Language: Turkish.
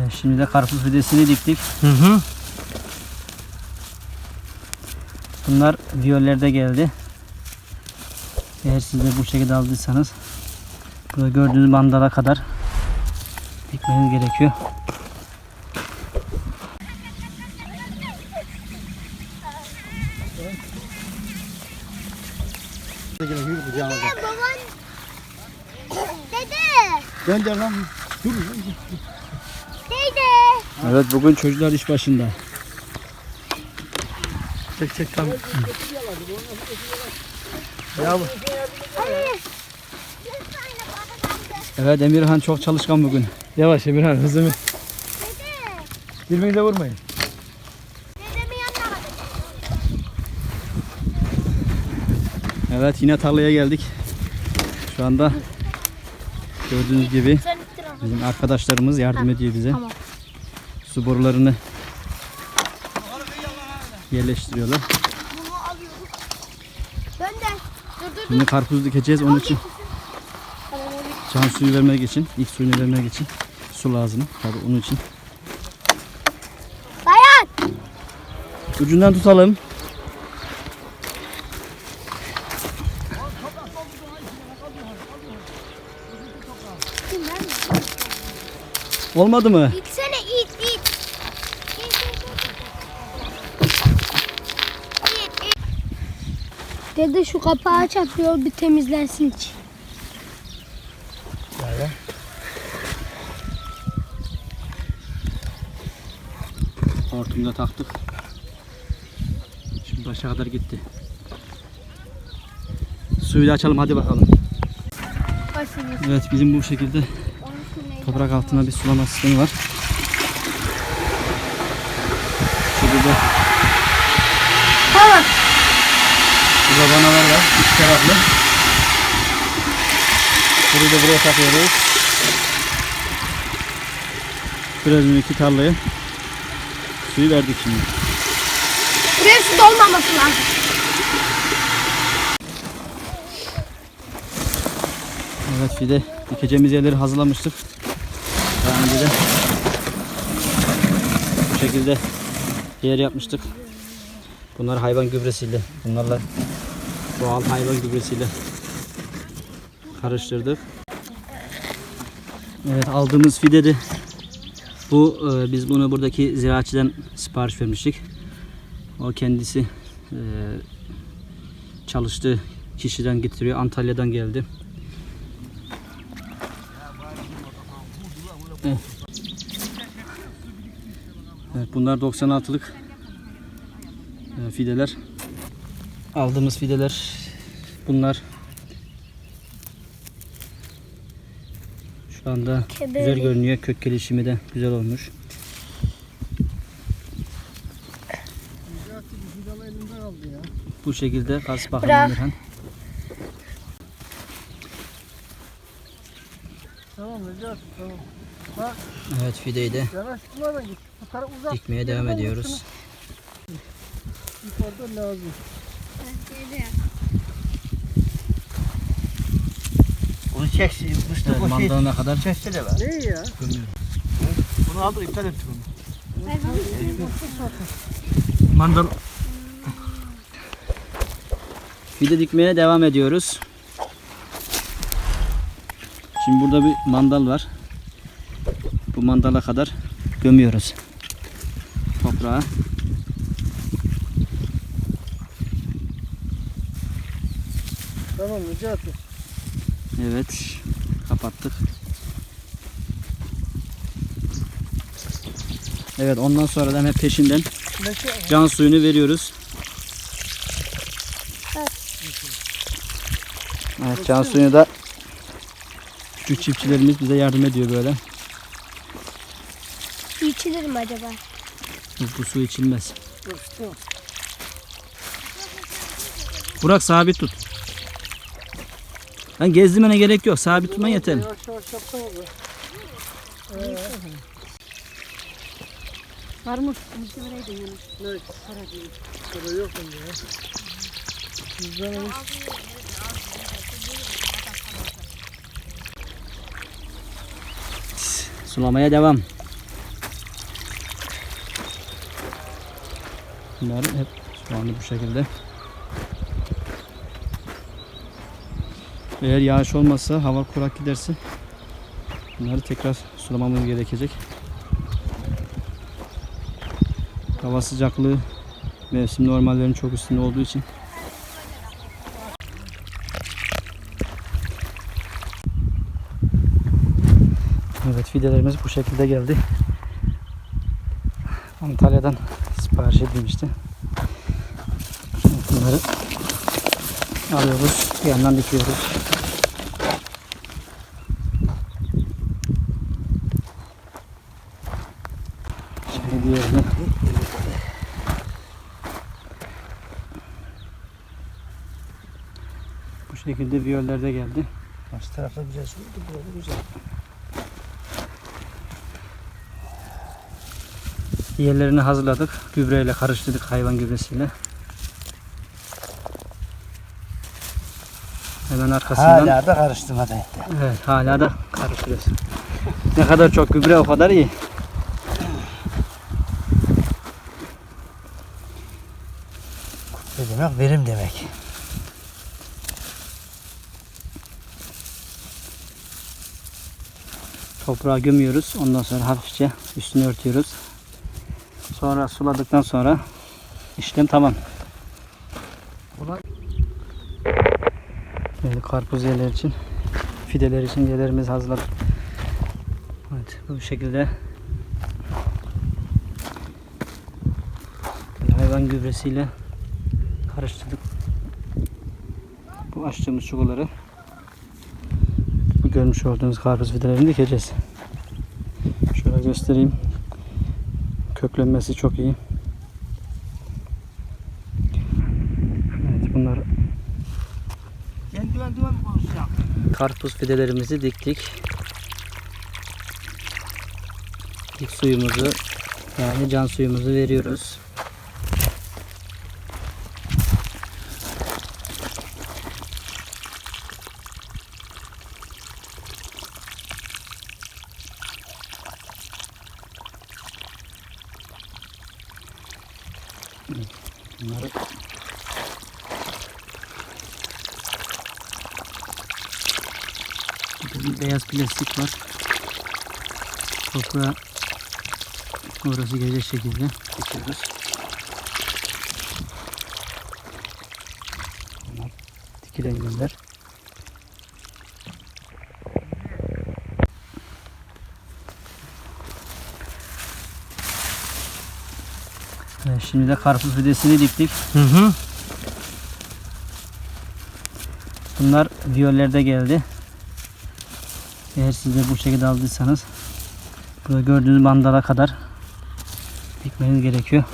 Evet, şimdi de karpuz fidesini diktik. Hı hı. Bunlar viyollerde geldi. Eğer siz de bu şekilde aldıysanız burada gördüğünüz mandala kadar dikmeniz gerekiyor. Dede. Gönder lan. Yürü. Dede. Evet bugün çocuklar iş başında. Çek çek tamam. Evet Emirhan çok çalışkan bugün. Yavaş Emirhan hızını. Dede. Birbirinize vurmayın. Evet yine tarlaya geldik. Şu anda gördüğünüz gibi. Bizim arkadaşlarımız yardım ediyor bize. Tamam. Su borularını yerleştiriyorlar. Bunu alıyorum. Ben de. Dur dur dur. Şimdi karpuz dikeceğiz onun için can suyu vermek için, ilk suyunu vermek için su lazım. Tabii onun için. Dayan. Ucundan tutalım. Olmadı mı? İtsene it it. İt, it, it. Dede şu kapağı aç atıyor bir temizlensin iç. Hortumu da taktık. Şimdi aşağı kadar gitti. Suyu da açalım hadi bakalım. Evet bizim bu şekilde toprak altına bir sulama sistemi var. Şurada Tamam. burada vanalar var. İki taraflı. Burayı da buraya takıyoruz. Biraz önceki tarlayı suyu verdik şimdi. Buraya su dolmaması lazım. Evet fide dikeceğimiz yerleri hazırlamıştık. Daha önce de bu şekilde yer yapmıştık. Bunlar hayvan gübresiyle, bunlarla doğal hayvan gübresiyle karıştırdık. Evet aldığımız fideli bu e, biz bunu buradaki ziraatçıdan sipariş vermiştik. O kendisi e, çalıştığı kişiden getiriyor. Antalya'dan geldi. Bunlar 96'lık e, fideler. Aldığımız fideler bunlar. Şu anda güzel Kebeli. görünüyor. Kök gelişimi de güzel olmuş. Bu şekilde kas bakalım Bırak. Emirhan. Tamam Recep. Tamam. Evet fideyi de Yanaş bunlardan git. Bu tarafa uzak. dikmeye devam ediyoruz. Yukarıda lazım. Onu çeksin. Mustafa Evet, şey mandalına kadar çekse de var. Ne ya? Bunu aldık iptal ettik onu. Mandal. Fide dikmeye devam ediyoruz. Şimdi burada bir mandal var. Bu mandala kadar gömüyoruz. Toprağa. Tamam Recep. Evet. Kapattık. Evet ondan sonra da hemen peşinden can suyunu veriyoruz. Evet can suyunu da küçük çiftçilerimiz bize yardım ediyor böyle. İçilir mi acaba? Bu, bu su içilmez. Burak sabit tut. Ben gezdirmene gerek yok. Sabit tutman yeterli. Var mı? Bizde oraya da yanır. Ne? Para yok bende ya. Alış. Sulamaya devam. Bunlar hep şu anda bu şekilde. Eğer yağış olmazsa, hava kurak giderse bunları tekrar sulamamız gerekecek. Hava sıcaklığı mevsim normallerinin çok üstünde olduğu için Evet fidelerimiz bu şekilde geldi. Antalya'dan sipariş edilmişti. Şimdi bunları alıyoruz. Bir yandan dikiyoruz. Şimdi diğerini bu şekilde viyoller de geldi. Karşı tarafta güzel su. Burada güzel. Yerlerini hazırladık. Gübreyle karıştırdık hayvan gübresiyle. Hemen arkasından Hala da karıştırmadan etti. evet, hala da karıştırıyoruz. Ne kadar çok gübre o kadar iyi. Ne demek? Verim demek. Toprağa gömüyoruz. Ondan sonra hafifçe üstünü örtüyoruz. Sonra suladıktan sonra işlem tamam. Evet, karpuz yerler için, fideler için yerlerimizi hazırladık. Evet, bu şekilde hayvan gübresiyle karıştırdık. Bu açtığımız çukurları bu görmüş olduğunuz karpuz fidelerini dikeceğiz. Şöyle göstereyim. Köklenmesi çok iyi. Evet bunlar Ben duvan duvan mı konuşacağım? karpuz fidelerimizi diktik. İlk suyumuzu yani can suyumuzu veriyoruz. Bunları bir beyaz plastik var. Toprağa orası gelecek şekilde dikiyoruz. Bunlar dikilen şimdi de karpuz fidesini diktik. Hı hı. Bunlar viyollerde geldi. Eğer siz de bu şekilde aldıysanız burada gördüğünüz mandala kadar dikmeniz gerekiyor.